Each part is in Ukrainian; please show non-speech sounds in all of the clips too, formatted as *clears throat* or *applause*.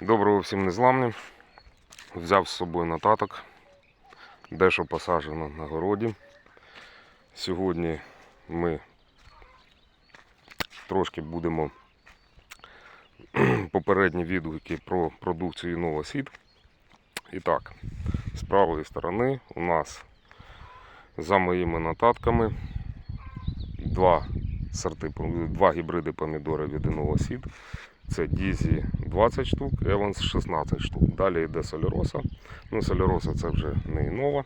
Доброго всім незламним. Взяв з собою нотаток, дещо посаджено на городі. Сьогодні ми трошки будемо *clears throat* попередні відгуки про продукцію Новосід. І так, з правої сторони у нас за моїми нотатками два сорти, два гібриди помідори від Новосід. Це Дізі 20 штук, Еванс 16 штук. Далі йде Соліроса. Ну, Соліроса це вже не нова.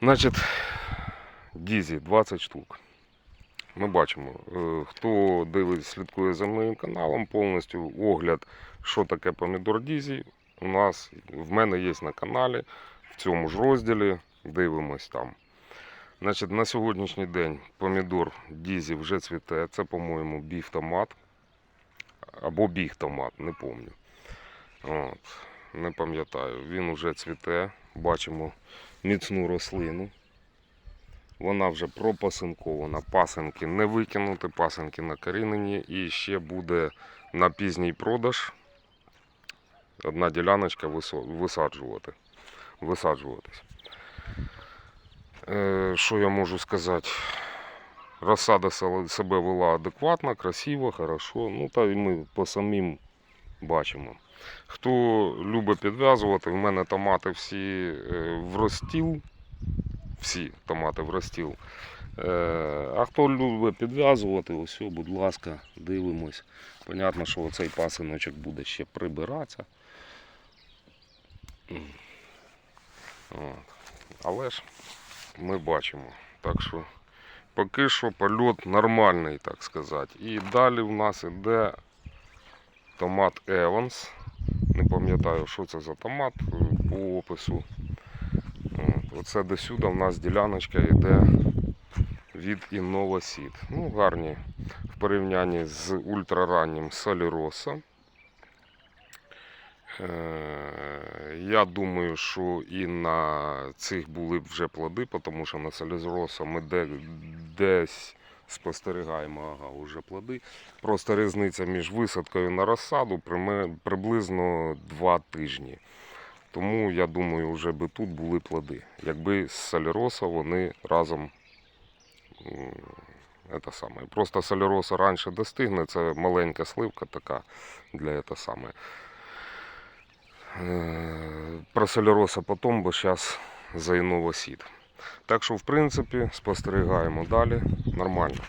Значить, Дізі 20 штук. Ми бачимо, е, хто дивить, слідкує за моїм каналом, повністю огляд, що таке помідор Дізі. У нас в мене є на каналі, в цьому ж розділі. Дивимось там. Значить, на сьогоднішній день помідор Дізі вже цвіте. Це, по-моєму, біф томат або біг томат, не пам'ятаю. От, не пам'ятаю. Він вже цвіте. Бачимо міцну рослину. Вона вже пропасинкована. Пасинки не викинути, пасинки накорінені. І ще буде на пізній продаж одна діляночка висаджувати. висаджуватись. Е, що я можу сказати? Розсада себе вела адекватно, красиво, хорошо. Ну та й ми по самим бачимо. Хто любить підв'язувати, в мене томати всі е, в розстіл. Всі томати в розстіл. Е, А хто любить підв'язувати, ось, будь ласка, дивимось. Понятно, що оцей пасиночок буде ще прибиратися. От. Але ж ми бачимо. Так що поки що польот нормальний, так сказати. І далі в нас іде томат Evans. Не пам'ятаю, що це за томат е, по опису. Оце до сюди в нас діляночка йде від Innova Seed. Ну, гарні в порівнянні з ультрараннім Соліроса. Е, Я думаю, що і на цих були б вже плоди, тому що на Соліроса ми десь спостерігаємо ага, вже плоди. Просто різниця між висадкою на розсаду приблизно 2 тижні. Тому я думаю, вже би тут були плоди. Якби з Соліроса вони разом. Это саме. Просто соліроса раніше достигне, це маленька сливка така для це саме. Е, Про соліроса потім, бо зараз за інновосід. Так що, в принципі, спостерігаємо далі нормально.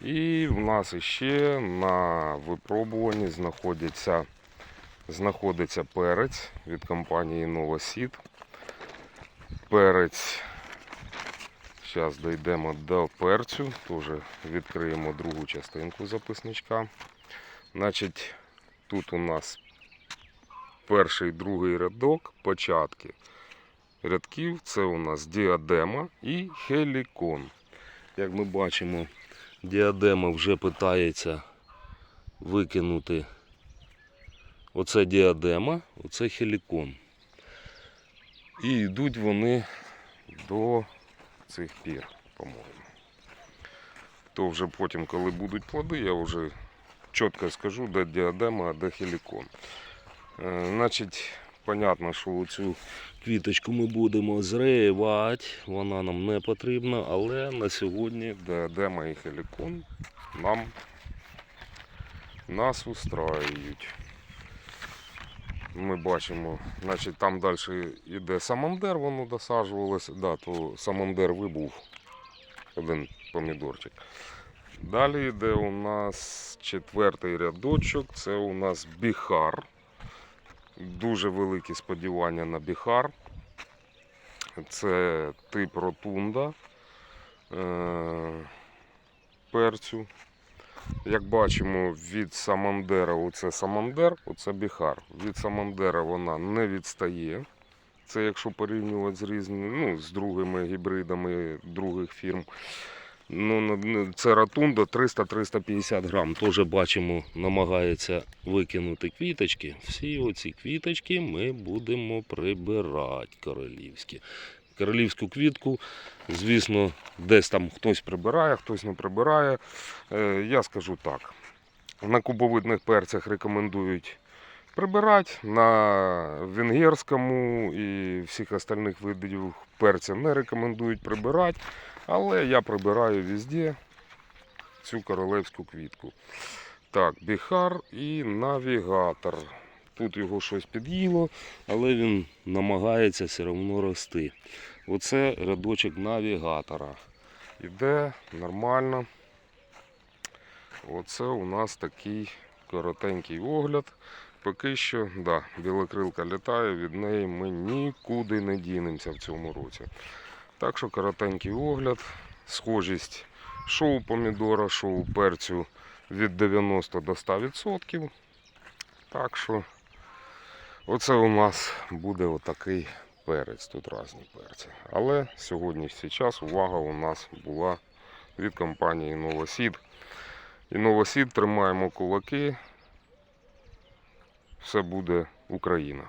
І в нас ще на випробуванні знаходиться, знаходиться перець від компанії Новосід. Перець. Зараз дійдемо до перцю, теж відкриємо другу частинку записничка. Значить, тут у нас перший другий рядок, початки рядків. Це у нас діадема і хелікон. Як ми бачимо, діадема вже питається викинути. Оце діадема, оце хелікон. І йдуть вони до цих пір, по-моєму. То вже потім, коли будуть плоди, я вже чітко скажу, де діадема, а де хелікон. Е, Значить, понятно, що цю квіточку ми будемо зривати, вона нам не потрібна, але на сьогодні діадема і хелікон нам нас устраюють. Ми бачимо, значить там далі йде самандер, воно досаджувалося. Да, то самандер вибув один помідорчик. Далі йде у нас четвертий рядочок, це у нас біхар. Дуже великі сподівання на біхар. Це тип ротунда е- перцю. Як бачимо, від Самандера оце Самандер, оце Біхар. Від Самандера вона не відстає. Це якщо порівнювати з різними, ну, з другими гібридами других фірм. Ну, це Ротунда 300-350 грам. Теж бачимо, намагається викинути квіточки. Всі оці квіточки ми будемо прибирати королівські. Королівську квітку, звісно, десь там хтось прибирає, хтось не прибирає. Е, Я скажу так. На кубовидних перцях рекомендують Прибирати на венгерському і всіх остальних видів перця не рекомендують прибирати, але я прибираю везде цю королевську квітку. Так, біхар і навігатор. Тут його щось під'їло, але він намагається все одно рости. Оце рядочок навігатора. Іде нормально. Оце у нас такий коротенький огляд. Поки що, да, білокрилка літає, від неї ми нікуди не дінемося в цьому році. Так що коротенький огляд, схожість шоу помідора, шоу перцю від 90 до 100%. Так що оце у нас буде отакий перець. Тут різні перці. Але сьогоднішній час увага у нас була від компанії Новосід. І Новосід тримаємо кулаки. Все буде Україна.